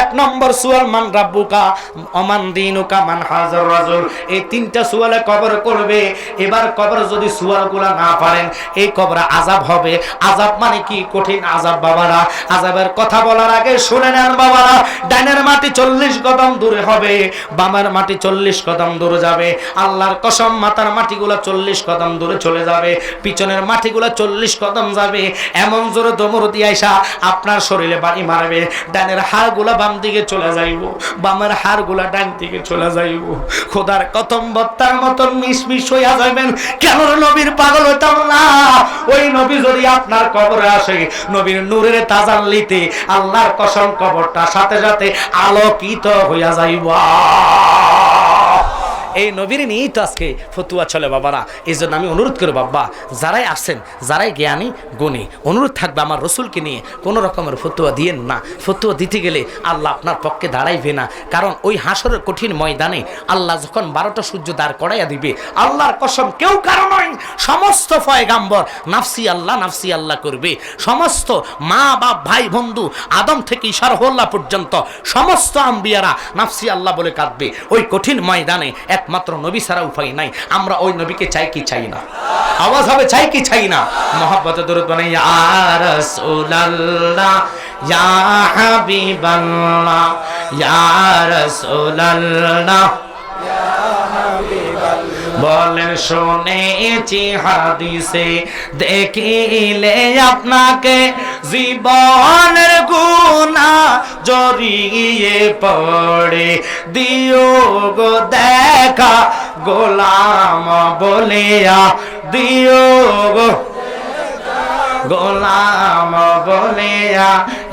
এক নম্বর সুয়াল, মান রাব্বুকা অমান দিনুকা, মান হাজার রাজুল। এই তিনটা সুয়ালে কবর করবে। এবার কবর যদি সুয়ালগুলা না পারেন, এই কবর আজাব হবে। আজাব মানে কি? কঠিন আজাব বাবারা। আজাবের কথা বলার আগে শুনে নেন, বাবারা। মাটি চল্লিশ কদম দূরে হবে, বামের মাটি চল্লিশ কদম দূরে যাবে, আল্লাহর কসম মাথার মাটিগুলো চল্লিশ কদম দূরে চলে যাবে, পিছনের মাটিগুলো চল্লিশ কদম যাবে। এমন জোরে দমর দিয়ে আইসা আপনার শরীরে বাড়ি মারবে, ডানের হাড়গুলা বাম দিকে চলে যাইব, বামের হাড়গুলা ডান দিকে চলে যাইব। খোদার কতম বত্তার মতন মিশমিশ হইয়া যাবেন কেন নবীর পাগল হইতাম না? ওই নবী যদি আপনার কবরে আসে, নবীর নূরের তাজাল্লিতে আল্লাহর কসম কবরটা সাথে সাথে আলোকিত হইয়া যাইবা। এই নবীর নিয়েই তো আজকে ফতুয়া চলে বাবারা। এই জন্য আমি অনুরোধ করি বাবা যারাই আসেন যারাই জ্ঞানী, গুণী, অনুরোধ থাকবে আমার রসুলকে নিয়ে কোনো রকমের ফতুয়া দিয়েন না। ফতুয়া দিতে গেলে আল্লাহ আপনার পক্ষে দাঁড়াইবে না। কারণ ওই হাসরের কঠিন ময়দানে আল্লাহ যখন বারোটা সূর্য দাঁড় করাইয়া দিবে, আল্লাহর কসম কেউ কারও নয়, সমস্ত ফয়গাম্বর নাফসি আল্লাহ নাফসি আল্লাহ করবে। সমস্ত মা, বাপ, ভাই, বন্ধু, আদম থেকে ইশারহল্লা পর্যন্ত সমস্ত আম্বিয়ারা নাফসি আল্লাহ বলে কাঁদবে। ওই কঠিন ময়দানে একমাত্র নবী ছাড়া উপায় নাই। আমরা ওই নবীকে চাই কি চাই না। আওয়াজ হবে, চাই কি চাই না? মহাব্বত দরুদ ইয়া রাসূলুল্লাহ, ইয়া হাবিবাল্লাহ, ইয়া রাসূলুল্লাহ। বলেন, শুনেছি হাদিসে, দেখিলে আপনাকে জীবনের গুণা জড়িয়ে পড়ে। দিও গো দেখা গোলাম বলিয়া, দিও গো গোলাম বলিয়া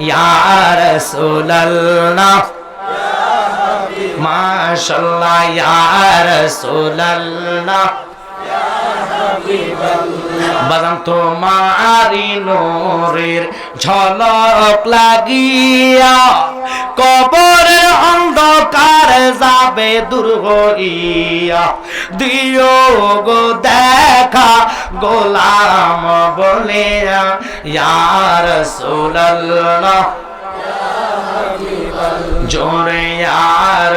ইয়ার সুলাল্লাহ মাশাল্লাহ ইয়া রাসূলুল্লাহ। বাজান তোমারি নূরের ঝলক লাগিয়া, কবরের অন্ধকার যাবে দূর হইয়া। দিও গো দেখা গোলাম বলিয়া, ইয়া রাসূলুল্লাহ। জোরে আর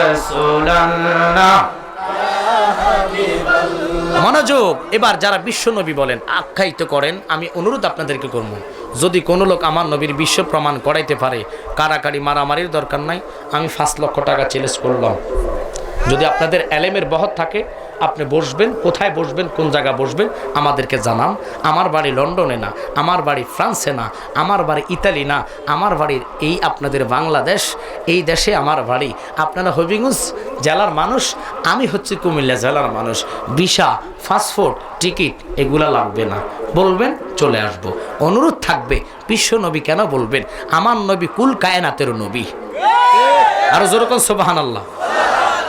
মনোযোগ, এবার যারা বিশ্ব নবী বলেন, আখ্যায়িত করেন, আমি অনুরোধ আপনাদেরকে করব। যদি কোনো লোক আমার নবীর বিশ্ব প্রমাণ করাইতে পারে, কারাকারি মারামারির দরকার নাই, আমি পাঁচ লক্ষ টাকা চ্যালেঞ্জ করলাম। যদি আপনাদের অ্যালেমের বহৎ থাকে আপনি বসবেন, কোথায় বসবেন, কোন জায়গা বসবেন, আমাদেরকে জানান। আমার বাড়ি লন্ডনে না, আমার বাড়ি ফ্রান্সে না, আমার বাড়ি ইতালি না, আমার বাড়ির এই আপনাদের বাংলাদেশ, এই দেশে আমার বাড়ি। আপনারা হবিগঞ্জ জেলার মানুষ, আমি হচ্ছে কুমিল্লা জেলার মানুষ। ভিসা, পাসপোর্ট, টিকিট, এগুলা লাগবে না। বলবেন, চলে আসব। অনুরোধ থাকবে, বিশ্ব নবী কেন বলবেন? আমার নবী কুল কায়নাতের নবী। আরও যেরকম সোবাহান আল্লাহ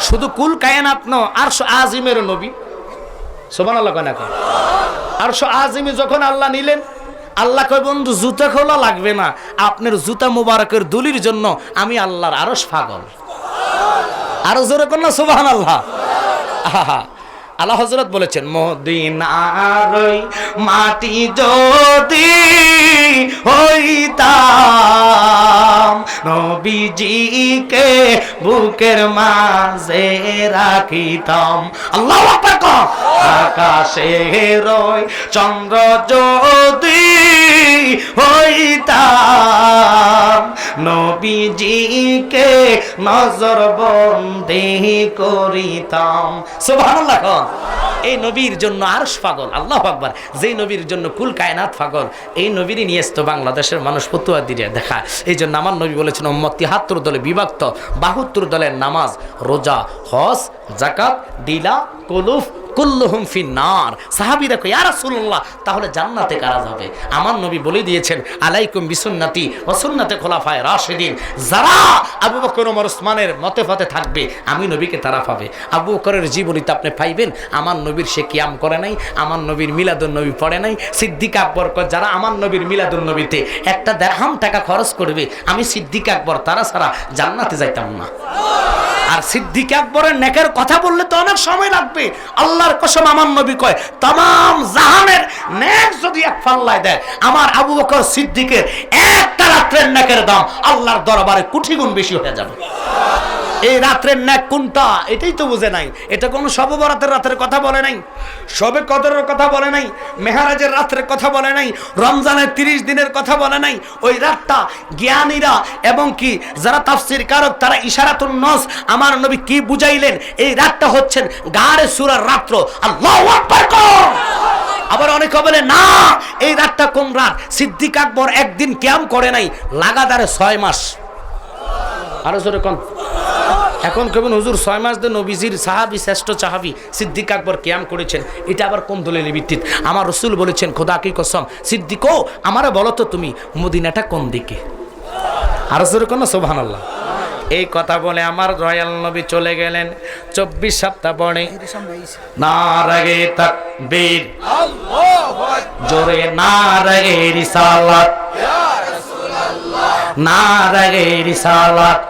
শুধু কুল কায়নাত ন আর আজিমের নবী। সোমান আল্লাহ কেন কয়? আর আজিমে যখন আল্লাহ নিলেন, আল্লাহ কয়, বন্ধু, জুতা খোলা লাগবে না। আপনার জুতা মুবারকের দুলির জন্য আমি আল্লাহর আরস পাগল। আরও জোরে কন্যা সোবাহান আল্লাহ আহা আল্লাহ হজরত বলেছেন মদিনারই মাটি যদি হইতাম, নবীজিকে বুকের মাঝে রাখিতাম। আল্লাহ আকাশে রই চন্দ্র যদি হইতাম। নবীজিকে নজর বন্দি করিতাম। সুবহানাল্লাহ এই নবীর জন্য আরশ পাগল, আল্লাহ আকবার। যেই নবীর জন্য কুল কায়নাত পাগল, এই নবীরই নিয়ে তো বাংলাদেশের মানুষ ফতুয়া দিয়ে দেখা। এই জন্য আমার নবী বলেছেন, উম্মত তিহাত্তর দলে বিভক্ত, বাহাত্তর দলের নামাজ, রোজা, হজ জাকাত দিলা, কলুফ কুল্লুহুম ফি নার সাহাবীরা কই ইয়া রাসূলুল্লাহ, তাহলে জান্নাতে কারা যাবে? আমার নবী বলে দিয়েছেন, আলাইকুম বিসুন্নতি ওয়া সুন্নাতে খোলাফায়ে রাশিদিন। যারা আবু বকর, ওমর, ওসমানের মতে ফতে থাকবে, আমি নবীকে তারা পাবে। আবু বকরের জীবনীতে আপনি পাইবেন, আমার নবীর সে কিয়াম করে নাই, আমার নবীর মিলাদুন নবী পড়ে নাই। সিদ্দিক আকবর যারা আমার নবীর মিলাদুন নবীতে একটা দেড়হাম টাকা খরচ করবে, আমি সিদ্দিক আকবর, তারা ছাড়া জান্নাতে যাইতাম না। আর সিদ্দিক আকবরের নেকের কথা বললে তো অনেক সময় লাগবে। আল্লাহর কসম আমার নবী কয় তাম জাহানের নেক যদি এক পাল্লায় দেয়, আমার আবু বকর সিদ্দিকের একটা রাত্রের নেকের দাম আল্লাহর দরবারে কুঠি গুণ বেশি হয়ে যাবে। এই রাত্রের ন্যাক কোনটা? এটাই তো বুঝে নাই। এটা কোনো সবে বরাতের রাতের কথা বলে নাই। সবে কদরের কথা বলে নাই। মেহারাজের রাত্রের কথা বলে নাই। রমজানের তিরিশ দিনের কথা বলে নাই। ওই রাতটা জ্ঞানীরা এবং কি যারা তাফসির কারক, তারা ইশারাতুন নস, আমার নবী কি বুঝাইলেন? এই রাতটা হচ্ছেন গারে সুরার রাত্র। আবার অনেকে বলে, না, এই রাতটা কোন রাত? সিদ্দিক আকবর একদিন ক্যাম করে নাই, লাগাতারে ছয় মাস। আরও জোরে কন। এখন কেমন হুজুর ছয় মাস ধরে নবীজির সাহাবি, শ্রেষ্ঠ চাহাবি সিদ্দিক আকবর ক্যাম করেছেন। এটা আবার কোন দলিলের ভিত্তিতে? আমার রসুল বলেছেন, খোদা কি কসম? সিদ্দিকও আমারে বলো তো তুমি, মদিনাটা কোন দিকে? আরও জোরে কোন সোভান আল্লাহ এই কথা বলে আমার রয়্যাল নবী চলে গেলেন। চব্বিশ সপ্তাহ পরে না রাগে তাকবীর। জোরে না রিসালাত। না রিসালাত।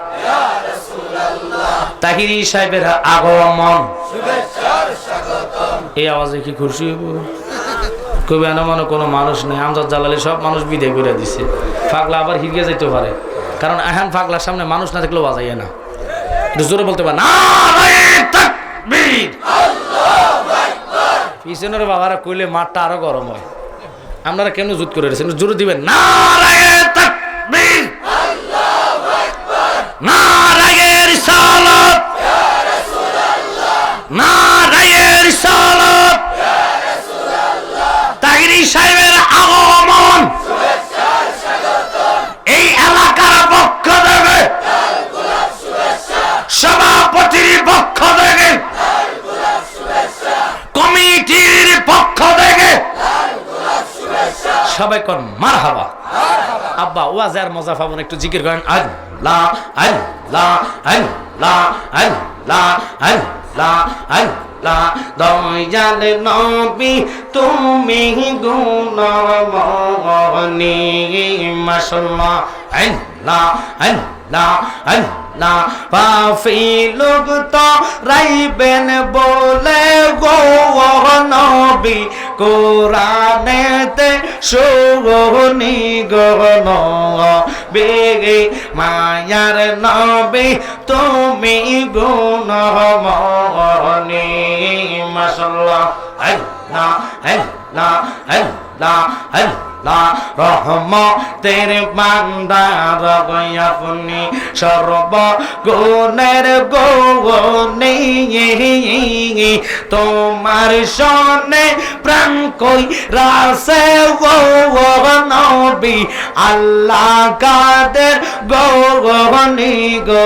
তাহিরি সাহেবের আগমন। এই আওয়াজে কি খুশি হইব? কবি মনে কোনো মানুষ নেই, আমজাদ জালালি সব মানুষ বিদায় করে দিছে। ফাগলা আবার হিরিয়ে যেতে পারে। কারণ এখন ফাগলার সামনে মানুষ না থাকলেও বাজাইয়ে না। জোরে বলতে পারে। পিছনের বাবারা কইলে মাঠটা আরও গরম হয়। আপনারা কেন জুত করে রেছেন জোরে দিবেন। নারায়ে তাকবীর নারায়ে রিসালাত নারায়ে রিসালাত তাহিরি সাহেবের আগমন। এই এলাকার পক্ষ থেকে সভাপতির পক্ষ থেকে, কমিটির পক্ষ থেকে সবাই কর মার হাবা আব্বা, ওয়াজ আর মজা পাবো একটু জিকির করেন। আল্লাহ আল্লাহ আল্লাহ আল্লাহ আল্লাহ আল্লাহ। দয়াল নবী, তুমি গুণমনি মাশাল্লাহ আল্লাহ আল্লাহ আল্লাহ। পাফি লোক তো রাইবেন বলে গো নবী, কোরআনেতে শুনি গন বেগে মায়ার নবী, তুমি গুণ মাশাল্লাহ আল্লাহ আল্লাহ আল্লাহ আল্লাহ রহমতের বান্দার আপনি সর্ব গুণের গৌনি তোমার সনে প্রাণ কই রাসে গো নবী আল্লাহ কাদের গৌনি গো